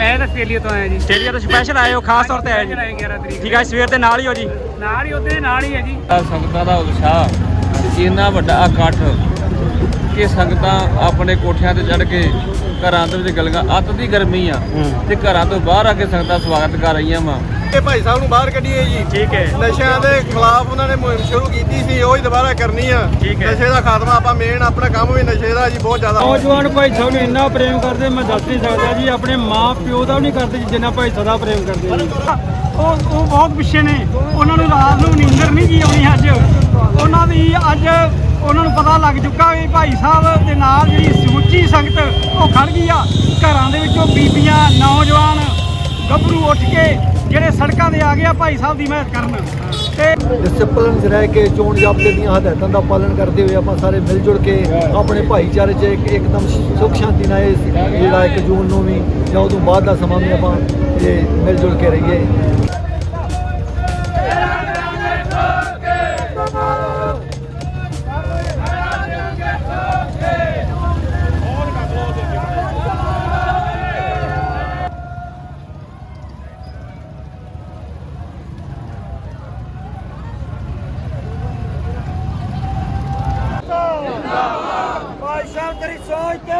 ਮੈਂ ਤਾਂ ਆਸਟ੍ਰੇਲੀਆ ਤੋਂ ਆਇਆ ਜੀ। ਆਸਟ੍ਰੇਲੀਆ ਤੋਂ ਸਪੈਸ਼ਲ ਆਏ ਹੋ ਖਾਸ ਤੌਰ ਤੇ ਆਏ ਜੀ। ਆਏ 11 ਤਰੀਕ ਠੀਕ ਹੈ ਸਵੇਰ ਦੇ ਨਾਲ ਹੀ ਹੋ ਜੀ। ਨਾਲ ਹੀ ਉਹਦੇ ਨਾਲ ਹੀ ਹੈ ਜੀ। ਆ ਸੰਗਤਾਂ ਦਾ ਉਤਸ਼ਾਹ ਇੰਨਾ ਵੱਡਾ ਇਕੱਠ ਕਿ ਸੰਗਤਾਂ ਆਪਣੇ ਕੋਠਿਆਂ ਤੇ ਚੜ ਕੇ ਘਰਾਂ ਦੇ ਵਿੱਚ ਗਲਗਾ ਅੱਤ ਦੀ ਗਰਮੀ ਆ ਤੇ ਘਰਾਂ ਤੋਂ ਬਾਹਰ ਆ ਕੇ ਸੰਗਤਾਂ ਸਵਾਗਤ ਕਰ ਰਹੀਆਂ ਵਾ। ਇਹ ਭਾਈ ਸਾਹਿਬ ਨੂੰ ਬਾਹਰ ਕੱਢੀਏ ਜੀ। ਠੀਕ ਹੈ। ਨਸ਼ਿਆਂ ਦੇ ਖਿਲਾਫ ਉਹਨਾਂ ਨੇ ਮੁਹਿੰਮ ਸ਼ੁਰੂ ਕੀਤੀ ਸੀ ਉਹ ਹੀ ਦੁਬਾਰਾ ਕਰਨੀ ਆ। ਠੀਕ ਹੈ। ਨਸ਼ੇ ਦਾ ਖਾਤਮਾ ਆਪਾਂ ਮੇਨ ਆਪਣਾ ਕੰਮ ਵੀ ਨਸ਼ੇ ਦਾ ਜੀ ਬਹੁਤ ਜ਼ਿਆਦਾ। ਨੌਜਵਾਨ ਭਾਈ ਸਾਹਿਬ ਨੂੰ ਇੰਨਾ ਪ੍ਰੇਮ ਕਰਦੇ ਮੈਂ ਦੱਸ ਨਹੀਂ ਸਕਦਾ ਜੀ ਆਪਣੇ ਮਾਂ ਪਿਓ ਦਾ ਵੀ ਨਹੀਂ ਕਰਦੇ ਜੀ ਜਿੰਨਾ ਭਾਈ ਸਦਾ ਪ੍ਰੇਮ ਕਰਦੇ ਜੀ। ਉਹ ਉਹ ਬਹੁਤ ਪਿੱਛੇ ਨੇ। ਉਹਨਾਂ ਨੂੰ ਰਾਤ ਨੂੰ ਨੀਂਦਰ ਨਹੀਂ ਜੀ ਆਉਣੀ ਅੱਜ। ਉਹਨਾਂ ਦੀ ਅੱਜ ਉਹਨਾਂ ਨੂੰ ਪਤਾ ਲੱਗ ਚੁੱਕਾ ਵੀ ਭਾਈ ਸਾਹਿਬ ਦੇ ਨਾਲ ਜਿਹੜੀ ਸਮੁੱਚੀ ਸੰਗਤ ਉਹ ਖੜ ਗਈ ਆ। ਘਰਾਂ ਦੇ ਵਿੱਚੋਂ ਬੀਬੀਆਂ ਨੌਜਵਾਨ ਗੱਭਰੂ ਉੱਠ ਕੇ ਜਿਹੜੇ ਸੜਕਾਂ ਦੇ ਆ ਗਏ ਭਾਈ ਸਾਹਿਬ ਦੀ ਮਿਹਨਤ ਕਰਨ। ਤੇ ਡਿਸਪਲਿਨ 'ਚ ਰਹਿ ਕੇ ਚੋਣ ਜ਼ਾਬਤੇ ਦੀਆਂ ਹਦਾਇਤਾਂ ਦਾ ਪਾਲਣ ਕਰਦੇ ਹੋਏ ਆਪਾਂ ਸਾਰੇ ਮਿਲ ਜੁਲ ਕੇ ਆਪਣੇ ਭਾਈਚਾਰੇ 'ਚ ਇੱਕ ਇੱਕਦਮ ਸੁਖ ਸ਼ਾਂਤੀ ਨਾਲ ਇਹ ਜਿਹੜਾ 1 ਜੂਨ ਨੂੰ ਵੀ ਜਾਂ ਉਦੋਂ ਬਾਅਦ ਦਾ ਸਮਾਂ ਵੀ ਆਪਾਂ ਇਹ ਮਿਲ ਜੁਲ ਕੇ ਰਹੀਏ ਭਾਈ ਸਾਹਿਬ ਤੇਰੀ ਸੋਚ ਤੇ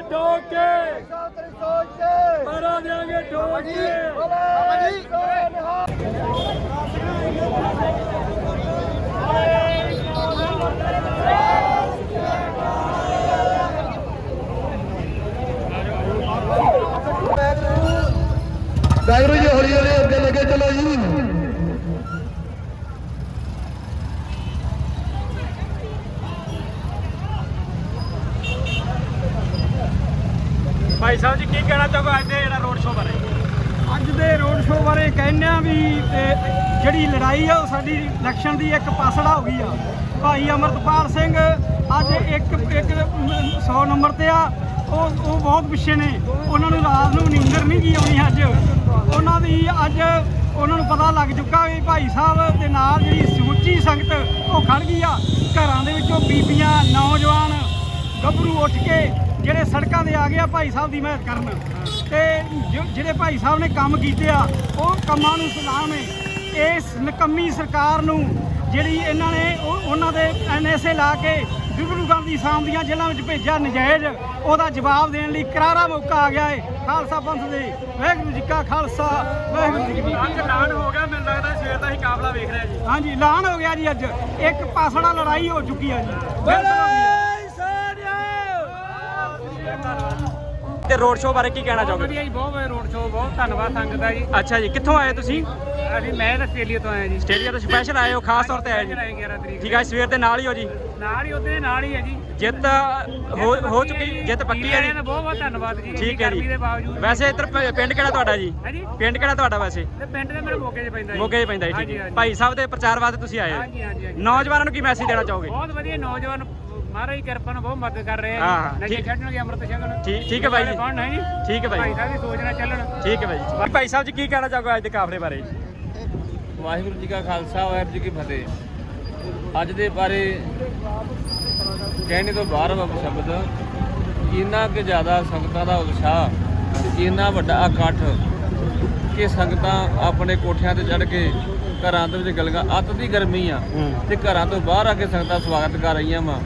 ਪਹਿਰਾ ਦੇਾਂਗੇ ਠੋਕ ਕੇ ਸਾਹਿਬ ਤੇਰੀ ਸੋਚ ਤੇ ਪਹਿਰਾ ਦੇਾਂਗੇ ਠੋਕ ਕੇ ਵਾਹਿਗੁਰੂ ਜੀ ਹੌਲੀ ਹੌਲੀ ਅੱਗੇ ਲੱਗੇ ਚਲੋ ਜੀ ਭਾਈ ਸਾਹਿਬ ਜੀ, ਕੀ ਕਹਿਣਾ ਚਾਹੋਗੇ ਅੱਜ ਦੇ ਜਿਹੜਾ ਰੋਡ ਸ਼ੋਅ ਬਾਰੇ? ਅੱਜ ਦੇ ਰੋਡ ਸ਼ੋਅ ਬਾਰੇ ਕਹਿੰਦੇ ਆ ਵੀ ਇਹ ਜਿਹੜੀ ਲੜਾਈ ਆ, ਉਹ ਸਾਡੀ ਇਲੈਕਸ਼ਨ ਦੀ ਇੱਕ ਪਾਸੜਾ ਹੋ ਗਈ ਆ। ਭਾਈ ਅਮਰਤਪਾਲ ਸਿੰਘ ਅੱਜ ਇੱਕ ਇੱਕ 100 ਨੰਬਰ ਤੇ ਆ। ਉਹ ਉਹ ਬਹੁਤ ਪਿੱਛੇ ਨੇ। ਉਹਨਾਂ ਨੂੰ ਰਾਤ ਨੂੰ ਨੀਂਦਰ ਨਹੀਂ ਜੀ ਆਉਣੀ ਅੱਜ। ਉਹਨਾਂ ਦੀ ਅੱਜ ਉਹਨਾਂ ਨੂੰ ਪਤਾ ਲੱਗ ਚੁੱਕਾ ਵੀ ਭਾਈ ਸਾਹਿਬ ਦੇ ਨਾਲ ਜਿਹੜੀ ਸਮੁੱਚੀ ਸੰਗਤ, ਉਹ ਖੜ ਗਈ ਆ। ਘਰਾਂ ਦੇ ਵਿੱਚੋਂ ਬੀਬੀਆਂ, ਨੌਜਵਾਨ ਗੱਭਰੂ ਉੱਠ ਕੇ ਜਿਹੜੇ ਸੜਕਾਂ ਤੇ ਆ ਗਏ ਆ ਭਾਈ ਸਾਹਿਬ ਦੀ ਮਦਦ ਕਰਨ। ਤੇ ਜੋ- ਜਿਹੜੇ ਭਾਈ ਸਾਹਿਬ ਨੇ ਕੰਮ ਕੀਤੇ ਆ ਉਹ ਕੰਮਾਂ ਨੂੰ ਸਲਾਮ ਹੈ ਇਸ ਨਕੰਮੀ ਸਰਕਾਰ ਨੂੰ ਜਿਹੜੀ ਇਹਨਾਂ ਨੇ ਉਹ- ਉਹਨਾਂ ਦੇ ਐਨਐਸਏ ਲਾ ਕੇ ਗੁਰੂ ਗਾਂਧੀ ਸਾਹਿਬ ਦੀਆਂ ਜੇਲ੍ਹਾਂ ਵਿੱਚ ਭੇਜਿਆ ਨਜਾਇਜ਼ ਉਹਦਾ ਜਵਾਬ ਦੇਣ ਲਈ ਕਰਾਰਾ ਮੌਕਾ ਆ ਗਿਆ ਹੈ ਖਾਲਸਾ ਪੰਥ ਦੇ ਵਾਹਿਗੁਰੂ ਜੀ ਕਾ ਖਾਲਸਾ ਵਾਹਿਗੁਰੂ ਜੀ ਕੀ ਫਤਿਹ। ਅੱਜ ਐਲਾਨ ਹੋ ਗਿਆ ਮੈਨੂੰ ਲੱਗਦਾ ਸਵੇਰ ਦਾ ਹੀ ਕਾਫਲਾ ਵੇਖ ਰਿਹਾ ਜੀ। ਹਾਂਜੀ ਐਲਾਨ ਹੋ ਗਿਆ ਜੀ ਅੱਜ। ਇੱਕ ਪਾਸੜਾ ਲੜਾਈ ਹੋ ਚੁੱਕੀ ਆ ਜੀ। ਤੇ ਰੋਡ ਸ਼ੋਅ ਬਾਰੇ ਕੀ ਕਹਿਣਾ ਚਾਹੋਗੇ? ਵਧੀਆ ਜੀ ਬਹੁਤ ਵਧੀਆ ਰੋਡ ਸ਼ੋਅ ਬਹੁਤ ਧੰਨਵਾਦ ਸੰਗਤ ਦਾ ਜੀ। ਅੱਛਾ ਜੀ ਕਿੱਥੋਂ ਆਏ ਤੁਸੀਂ? ਅਸੀਂ ਮੈਂ ਤਾਂ ਆਸਟ੍ਰੇਲੀਆ ਤੋਂ ਆਇਆ ਜੀ। ਆਸਟ੍ਰੇਲੀਆ ਤੋਂ ਸਪੈਸ਼ਲ ਆਏ ਹੋ ਖਾਸ ਤੌਰ ਤੇ ਆਏ ਜੀ। ਆਏ 11 ਤਰੀਕ ਠੀਕ ਹੈ ਸਵੇਰ ਦੇ ਨਾਲ ਹੀ ਹੋ ਜੀ। ਨਾਲ ਹੀ ਉਹਦੇ ਨਾਲ ਹੀ ਹੈ ਜੀ। ਜਿੱਤ ਹੋ ਹੋ ਚੁੱਕੀ ਜਿੱਤ ਪੱਕੀ ਹੈ ਜੀ। ਬਹੁਤ ਬਹੁਤ ਧੰਨਵਾਦ ਜੀ ਠੀਕ ਹੈ ਗਰਮੀ ਜੀ ਦੇ ਬਾਵਜੂਦ ਵੈਸੇ ਇੱਧਰ ਪ- ਪਿੰਡ ਕਿਹੜਾ ਤੁਹਾਡਾ ਜੀ? ਹੈ ਜੀ? ਪਿੰਡ ਕਿਹੜਾ ਤੁਹਾਡਾ ਵੈਸੇ? ਤੇ ਪਿੰਡ ਦੇ ਮੇਰੇ ਮੋਗੇ 'ਚ ਪੈਂਦਾ ਜੀ। ਮੋਗੇ 'ਚ ਪੈਂਦਾ ਜੀ ਠੀਕ ਹਾਂਜੀ, ਹੈ। ਹਾਂਜੀ। ਭਾਈ ਸਾਹਿਬ ਦੇ ਪ੍ਰਚਾਰ ਵਾਸਤੇ ਤੁਸੀਂ ਆਏ ਹੋ। ਹਾਂਜੀ ਹਾਂਜੀ ਹਾਂਜੀ। ਨੌਜਵਾਨਾਂ ਨੂੰ ਕੀ ਮੈਸੇਜ ਦੇਣਾ ਚਾਹੋਗੇ? ਬਹੁਤ ਵਧੀਆ ਨੌਜਵਾਨ ਮਹਾਰਾਜ ਕਿਰਪਾ ਨਾਲ ਬਹੁਤ ਮਦਦ ਕਰ ਰਹੇ ਆ ਜੀ। ਨਸ਼ੇ। ਛੱਡਣਗੇ ਅੰਮ੍ਰਿਤ ਛਕਣ। ਠੀਕ ਠੀਕ ਹੈ ਬਾਈ ਜੀ। ਕੌਣ ਹੈ ਜੀ? ਠੀਕ ਹੈ ਬਾਈ ਭਾਈ ਜੀ। ਸਾਹਿਬ ਦੀ ਸੋਚ ਨਾਲ ਚੱਲਣ। ਠੀਕ ਹੈ ਬਾਈ ਜੀ। ਭਾਈ ਸਾਹਿਬ ਜੀ ਕੀ ਕਹਿਣਾ ਚਾਹੋਗੇ ਅੱਜ ਦੇ ਕਾਫਲੇ ਬਾਰੇ? ਵਾਹਿਗੁਰੂ ਜੀ ਕਾ ਖਾਲਸਾ ਵਾਹਿਗੁਰੂ ਜੀ ਕੀ ਫਤਿਹ। ਅੱਜ ਦੇ ਬਾਰੇ ਕਹਿਣੇ ਤੋਂ ਬਾਹਰ ਵਾ ਸ਼ਬਦ ਇੰਨਾ ਕਿ ਜ਼ਿਆਦਾ ਸੰਗਤਾਂ ਦਾ ਉਤਸ਼ਾਹ ਇੰਨਾ ਵੱਡਾ ਇਕੱਠ ਕਿ ਸੰਗਤਾਂ ਆਪਣੇ ਕੋਠਿਆਂ ਤੇ ਚੜ ਕੇ ਘਰਾਂ ਦੇ ਵਿੱਚ ਗਲਗਾ ਅੱਤ ਦੀ ਗਰਮੀ ਆ। ਤੇ ਘਰਾਂ ਤੋਂ ਬਾਹਰ ਆ ਕੇ ਸੰਗਤਾਂ ਸਵਾਗਤ ਕਰ ਰਹੀਆਂ ਵਾ।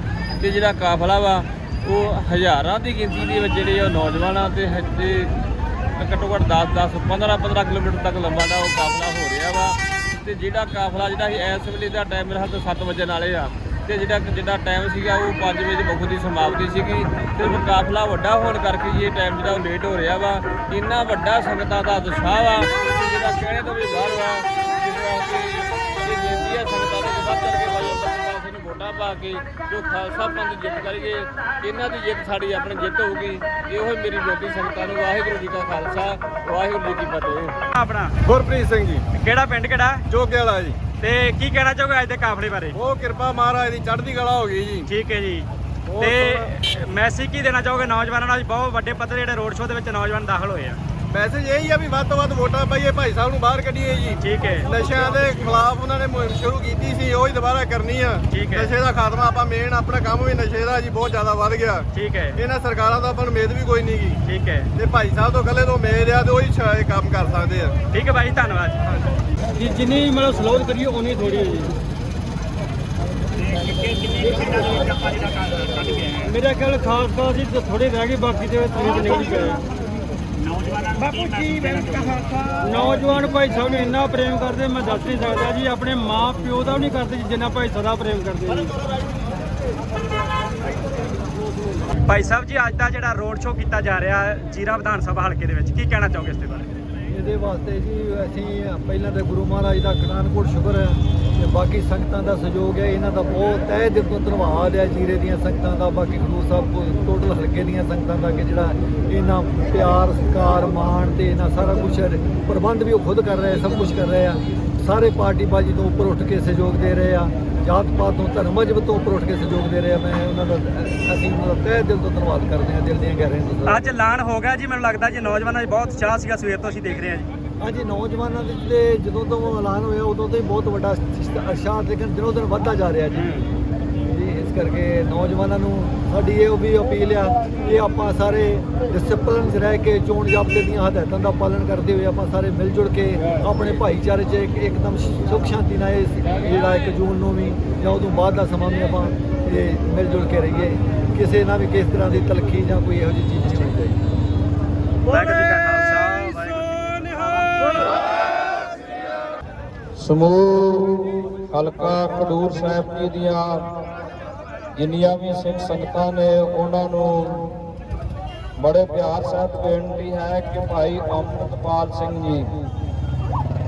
ਤੇ ਜਿਹੜਾ ਕਾਫਲਾ ਵਾ, ਉਹ ਹਜ਼ਾਰਾਂ ਦੀ ਗਿਣਤੀ ਦੇ ਵਿੱਚ ਜਿਹੜੇ ਉਹ ਨੌਜਵਾਨ ਆ ਤੇ ਹਜੇ ਘੱਟੋ ਘੱਟ 10 10 15 15 ਕਿਲੋਮੀਟਰ ਤੱਕ ਲੰਬਾ ਦਾ ਉਹ ਕਾਫਲਾ ਹੋ ਰਿਹਾ ਵਾ। ਤੇ ਜਿਹੜਾ ਕਾਫਲਾ ਜਿਹੜਾ ਸੀ, ਇਸ ਵੇਲੇ ਦਾ ਟਾਈਮ ਮੇਰੇ ਹੱਥ 7 ਵਜੇ ਨਾਲੇ ਆ। ਤੇ ਜਿਹੜਾ ਜਿਹੜਾ ਟਾਈਮ ਸੀਗਾ, ਉਹ 5 ਵਜੇ ਮੁੱਖ ਦੀ ਸਮਾਪਤੀ ਸੀਗੀ। ਤੇ ਕਾਫਲਾ ਵੱਡਾ ਹੋਣ ਕਰਕੇ ਜੀ ਇਹ ਟਾਈਮ ਜਿਹੜਾ ਉਹ ਲੇਟ ਹੋ ਰਿਹਾ ਵਾ। ਇੰਨਾ ਵੱਡਾ ਸੰਗਤਾਂ ਦਾ ਉਤਸ਼ਾਹ ਵਾ ਜਿਹੜਾ ਕਹਿਣੇ ਤੋਂ ਵੀ ਬਾਹਰ ਵਾ ਵੋਟਾਂ ਪਾ ਕੇ ਜੋ ਖਾਲਸਾ ਪੰਥ ਜਿੱਤ ਕਰੀਏ ਇਹਨਾਂ ਦੀ ਜਿੱਤ ਸਾਡੀ ਆਪਣੀ ਜਿੱਤ ਹੋਊਗੀ। ਇਹੋ ਹੀ ਮੇਰੀ ਬੇਨਤੀ ਸੰਗਤਾਂ ਨੂੰ ਵਾਹਿਗੁਰੂ ਜੀ ਕਾ ਖਾਲਸਾ ਵਾਹਿਗੁਰੂ ਜੀ ਕੀ ਫਤਿਹ। ਆਪਣਾ। ਗੁਰਪ੍ਰੀਤ ਸਿੰਘ ਜੀ। ਕਿਹੜਾ ਪਿੰਡ ਕਿਹੜਾ? ਜੋਗੇ ਵਾਲਾ ਜੀ। ਤੇ ਕੀ ਕਹਿਣਾ ਚਾਹੋਗੇ ਅੱਜ ਦੇ ਕਾਫਲੇ ਬਾਰੇ? ਉਹ ਕਿਰਪਾ ਮਹਾਰਾਜ ਦੀ ਚੜ੍ਹਦੀ ਕਲਾ ਹੋ ਗਈ ਜੀ। ਠੀਕ ਹੈ ਜੀ। ਤੇ ਮੈਸੇਜ ਕੀ ਦੇਣਾ ਚਾਹੋਗੇ? ਨੌਜਵਾਨਾਂ ਨਾਲ ਬਹੁਤ ਵੱਡੇ ਪੱਧਰ ਜਿਹੜੇ ਰੋਡ ਸ਼ੋਅ ਦੇ ਵਿੱਚ ਨੌਜਵਾਨ ਦਾਖਲ ਹੋਏ ਆ। ਮੈਸੇਜ ਇਹ ਹੀ ਆ ਵੀ ਵੱਧ ਤੋਂ ਵੱਧ ਵੋਟਾਂ ਪਾਈਏ ਭਾਈ ਸਾਹਿਬ ਨੂੰ ਬਾਹਰ ਕੱਢੀਏ ਜੀ ਠੀਕ ਹੈ ਨਸ਼ਿਆਂ ਦੇ ਖਿਲਾਫ ਉਹਨਾਂ ਨੇ ਮੁਹਿੰਮ ਸ਼ੁਰੂ ਕੀਤੀ ਸੀ ਉਹ ਹੀ ਦੁਬਾਰਾ ਕਰਨੀ ਆ ਠੀਕ ਹੈ। ਨਸ਼ੇ ਦਾ ਖਾਤਮਾ ਆਪਾਂ ਮੇਨ ਆਪਣਾ ਕੰਮ ਵੀ ਨਸ਼ੇ ਦਾ ਜੀ ਬਹੁਤ ਜ਼ਿਆਦਾ ਵੱਧ ਗਿਆ ਠੀਕ ਹੈ ਇਹਨਾਂ ਸਰਕਾਰਾਂ ਦਾ ਆਪਾਂ ਨੂੰ ਉਮੀਦ ਵੀ ਕੋਈ ਨਹੀਂ ਗੀ ਠੀਕ ਹੈ ਤੇ ਭਾਈ ਸਾਹਿਬ ਤੋਂ ਇਕੱਲੇ ਤੋਂ ਉਮੀਦ ਆ ਤੇ ਉਹੀ ਸ਼ਾਇਦ ਕੰਮ ਕਰ ਸਕਦੇ ਆ ਠੀਕ ਹੈ ਭਾਈ ਧੰਨਵਾਦ ਜੀ ਜਿੰਨੀ ਮਤਲਬ ਸਲੋਧ ਕਰੀਏ ਉਨੀ ਥੋੜੀ ਹੈ ਜੀ ਮੇਰਾ ਖਿਆਲ ਖਾਸ ਖਾਸ ਜੀ ਥੋੜੇ ਰਹਿ ਗਏ ਬਾਕੀ ਤੇ ਤਰੀਕ ਨਿਕਲ ਗਏ ਬਾਪੂ ਜੀ ਬੇਨਤੀ ਖਾਲਸਾ। ਨੌਜਵਾਨ ਭਾਈ ਸਾਹਿਬ ਨੂੰ ਇੰਨਾ ਪ੍ਰੇਮ ਕਰਦੇ ਮੈਂ ਦੱਸ ਨਹੀਂ ਸਕਦਾ ਜੀ ਆਪਣੇ ਮਾਂ ਪਿਓ ਦਾ ਵੀ ਨਹੀਂ ਕਰਦੇ ਜੀ, ਜਿੰਨਾ ਭਾਈ ਸਦਾ ਪ੍ਰੇਮ ਕਰਦੇ ਜੀ। ਭਾਈ ਸਾਹਿਬ ਜੀ ਅੱਜ ਦਾ ਜਿਹੜਾ ਰੋਡ ਸ਼ੋਅ ਕੀਤਾ ਜਾ ਰਿਹਾ ਹੈ ਜੀਰਾ ਵਿਧਾਨ ਸਭਾ ਹਲਕੇ ਦੇ ਵਿੱਚ ਕੀ ਕਹਿਣਾ ਚਾਹੋਗੇ ਇਸ ਦੇ ਬਾਰੇ? ਇਹਦੇ ਵਾਸਤੇ ਜੀ ਅਸੀਂ ਪਹਿਲਾਂ ਤਾਂ ਗੁਰੂ ਮਹਾਰਾਜ ਦਾ ਕਟਾਨਕੋਟ ਸ਼ੁਕਰ ਹੈ ਤੇ ਬਾਕੀ ਸੰਗਤਾਂ ਦਾ ਸਹਿਯੋਗ ਹੈ, ਇਹਨਾਂ ਦਾ ਬਹੁਤ ਤਹਿ ਦਿਲ ਤੋਂ ਧੰਨਵਾਦ ਹੈ ਜੀਰੇ ਦੀਆਂ ਸੰਗਤਾਂ ਦਾ, ਬਾਕੀ ਗੁਰੂ ਸਾਹਿਬ ਟੋਟਲ ਹਲਕੇ ਦੀਆਂ ਸੰਗਤਾਂ ਦਾ ਕਿ ਜਿਹੜਾ ਇਹਨਾਂ ਪਿਆਰ, ਸਤਿਕਾਰ, ਮਾਣ ਤੇ ਇਹਨਾਂ ਸਾਰਾ ਕੁਝ ਪ੍ਰਬੰਧ ਵੀ ਉਹ ਖੁਦ ਕਰ ਰਹੇ ਸਭ ਕੁਝ ਕਰ ਰਹੇ ਆ। ਸਾਰੇ ਪਾਰਟੀ ਬਾਜੀ ਤੋਂ ਉੱਪਰ ਉੱਠ ਕੇ ਸਹਿਯੋਗ ਦੇ ਰਹੇ ਆ। ਜਾਤ ਪਾਤ ਤੋਂ ਧਰਮ ਮਜਬ ਤੋਂ ਉੱਪਰ ਉੱਠ ਕੇ ਸਹਿਯੋਗ ਦੇ ਰਹੇ ਆ। ਮੈਂ ਉਹਨਾਂ ਦਾ ਅਸੀਂ ਉਹਨਾਂ ਦਾ ਤਹਿ ਦਿਲ ਤੋਂ ਧੰਨਵਾਦ ਕਰਦੇ ਹਾਂ ਦਿਲ ਦੀਆਂ ਗਹਿਰਾਈਆਂ ਤੋਂ ਅੱਜ ਐਲਾਨ ਹੋ ਗਿਆ ਜੀ ਮੈਨੂੰ ਲੱਗਦਾ ਜੀ ਨੌਜਵਾਨਾਂ 'ਚ ਬਹੁਤ ਉਤਸ਼ਾਹ ਸੀਗਾ ਸਵੇਰ ਤੋਂ ਅਸੀਂ ਦੇਖ ਰਹੇ ਹਾਂ ਜੀ। ਹਾਂਜੀ ਨੌਜਵਾਨਾਂ ਦੇ ਤੇ ਜਦੋਂ ਤੋਂ ਐਲਾਨ ਹੋਇਆ ਉਦੋਂ ਤੋਂ ਹੀ ਬਹੁਤ ਵੱਡਾ ਅਸ਼ਾਤ ਲੇਕਿਨ ਦਿਨੋਂ ਦਿਨ ਵੱਧਦਾ ਜਾ ਰਿਹਾ ਜੀ। ਇਸ ਕਰਕੇ ਨੌਜਵਾਨਾਂ ਨੂੰ ਸਾਡੀ ਇਹ ਵੀ ਅਪੀਲ ਆ ਕਿ ਆਪਾਂ ਸਾਰੇ ਡਿਸਪਲਿਨ 'ਚ ਰਹਿ ਕੇ ਚੋਣ ਜ਼ਾਬਤੇ ਦੀਆਂ ਹਦਾਇਤਾਂ ਦਾ ਪਾਲਣ ਕਰਦੇ ਹੋਏ ਆਪਾਂ ਸਾਰੇ ਮਿਲ ਜੁਲ ਕੇ ਆਪਣੇ ਭਾਈਚਾਰੇ 'ਚ ਇੱਕ ਇੱਕਦਮ ਸੁਖ ਸ਼ਾਂਤੀ ਨਾਲ ਇਹ ਜਿਹੜਾ ਇੱਕ ਜੂਨ ਨੂੰ ਵੀ ਜਾਂ ਉਦੋਂ ਬਾਅਦ ਦਾ ਸਮਾਂ ਵੀ ਆਪਾਂ ਇਹ ਮਿਲ ਜੁਲ ਕੇ ਰਹੀਏ। ਕਿਸੇ ਨਾਲ ਵੀ ਕਿਸ ਤਰ੍ਹਾਂ ਦੀ ਤਲਖੀ ਜਾਂ ਕੋਈ ਇਹੋ ਜਿਹੀ ਚੀਜ਼ ਨਹੀਂ ਹੋਣੀ ਚਾਹੀਦੀ। ਸਮੂਹ ਹਲਕਾ ਖਡੂਰ ਸਾਹਿਬ ਜੀ ਦੀਆਂ ਜਿੰਨੀਆਂ ਵੀ ਸਿੱਖ ਸੰਗਤਾਂ ਨੇ ਉਹਨਾਂ ਨੂੰ ਬੜੇ ਪਿਆਰ ਸਹਿਤ ਬੇਨਤੀ ਹੈ ਕਿ ਭਾਈ ਅੰਮ੍ਰਿਤਪਾਲ ਸਿੰਘ ਜੀ,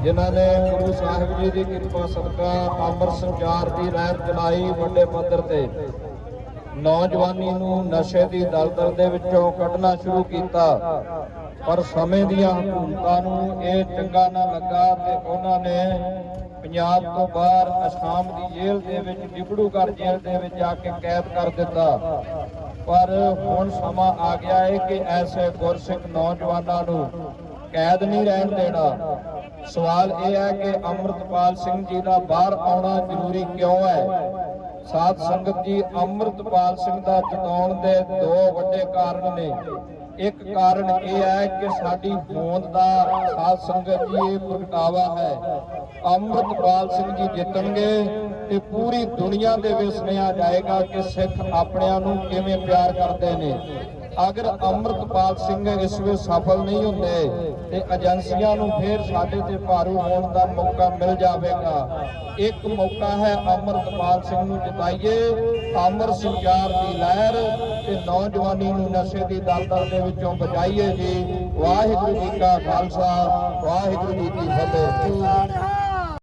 ਜਿਨ੍ਹਾਂ ਨੇ ਗੁਰੂ ਸਾਹਿਬ ਜੀ ਦੀ ਕਿਰਪਾ ਸਦਕਾ ਅੰਮ੍ਰਿਤ ਸੰਚਾਰ ਦੀ ਰਹਿਤ ਚਲਾਈ ਵੱਡੇ ਪੱਧਰ ਤੇ ਨੌਜਵਾਨੀ ਨੂੰ ਨਸ਼ੇ ਦੀ ਦਲਦਲ ਦੇ ਵਿੱਚੋਂ ਕੱਢਣਾ ਸ਼ੁਰੂ ਕੀਤਾ। ਪਰ ਸਮੇਂ ਦੀਆਂ ਹਕੂਮਤਾਂ ਨੂੰ ਇਹ ਚੰਗਾ ਨਾ ਲੱਗਾ ਤੇ ਉਹਨਾਂ ਨੇ ਪੰਜਾਬ ਤੋਂ ਬਾਹਰ ਅਸਾਮ ਦੀ ਜੇਲ੍ਹ ਦੇ ਵਿੱਚ ਡਿਬੜੂਗੜ੍ਹ ਜੇਲ੍ਹ ਦੇ ਵਿੱਚ ਜਾ ਕੇ ਕੈਦ ਕਰ ਦਿੱਤਾ। ਪਰ ਹੁਣ ਸਮਾਂ ਆ ਗਿਆ ਹੈ ਕਿ ਐਸੇ ਗੁਰਸਿੱਖ ਨੌਜਵਾਨਾਂ ਨੂੰ ਕੈਦ ਨਹੀਂ ਰਹਿਣ ਦੇਣਾ। ਸਵਾਲ ਇਹ ਹੈ ਕਿ ਅੰਮ੍ਰਿਤਪਾਲ ਸਿੰਘ ਜੀ ਦਾ ਬਾਹਰ ਆਉਣਾ ਜ਼ਰੂਰੀ ਕਿਉਂ ਹੈ? ਸਾਧ ਸੰਗਤ ਜੀ, ਅੰਮ੍ਰਿਤਪਾਲ ਸਿੰਘ ਦਾ ਜਿਤਾਉਣ ਦੇ ਦੋ ਵੱਡੇ ਕਾਰਨ ਨੇ। ਇੱਕ ਕਾਰਨ ਇਹ ਹੈ ਕਿ ਸਾਡੀ ਹੋਂਦ ਦਾ ਸਾਧ ਸੰਗਤ ਜੀ ਇਹ ਪ੍ਰਗਟਾਵਾ ਹੈ ਅੰਮ੍ਰਿਤਪਾਲ ਸਿੰਘ ਜੀ ਜਿੱਤਣਗੇ ਤੇ ਪੂਰੀ ਦੁਨੀਆ ਦੇ ਵਿੱਚ ਸੁਣਿਆ ਜਾਏਗਾ ਕਿ ਸਿੱਖ ਆਪਣਿਆਂ ਨੂੰ ਕਿਵੇਂ ਪਿਆਰ ਕਰਦੇ ਨੇ। ਅਗਰ ਅੰਮ੍ਰਿਤਪਾਲ ਸਿੰਘ ਇਸ ਵਿੱਚ ਸਫਲ ਨਹੀਂ ਹੁੰਦੇ ਤੇ ਏਜੰਸੀਆਂ ਨੂੰ ਫੇਰ ਸਾਡੇ ਤੇ ਭਾਰੂ ਹੋਣ ਦਾ ਮੌਕਾ ਮਿਲ ਜਾਵੇਗਾ। ਇੱਕ ਮੌਕਾ ਹੈ ਅੰਮ੍ਰਿਤਪਾਲ ਸਿੰਘ ਨੂੰ ਜਿਤਾਈਏ। ਅਮਰ ਸੰਚਾਰ ਦੀ ਲਹਿਰ ਤੇ ਨੌਜਵਾਨੀ ਨੂੰ ਨਸ਼ੇ ਦੀ ਦਲਦਲ ਦੇ ਵਿੱਚੋਂ ਬਚਾਈਏ ਜੀ। ਵਾਹਿਗੁਰੂ ਜੀ ਕਾ ਖਾਲਸਾ, ਵਾਹਿਗੁਰੂ ਜੀ ਕੀ ਫਤਿਹ।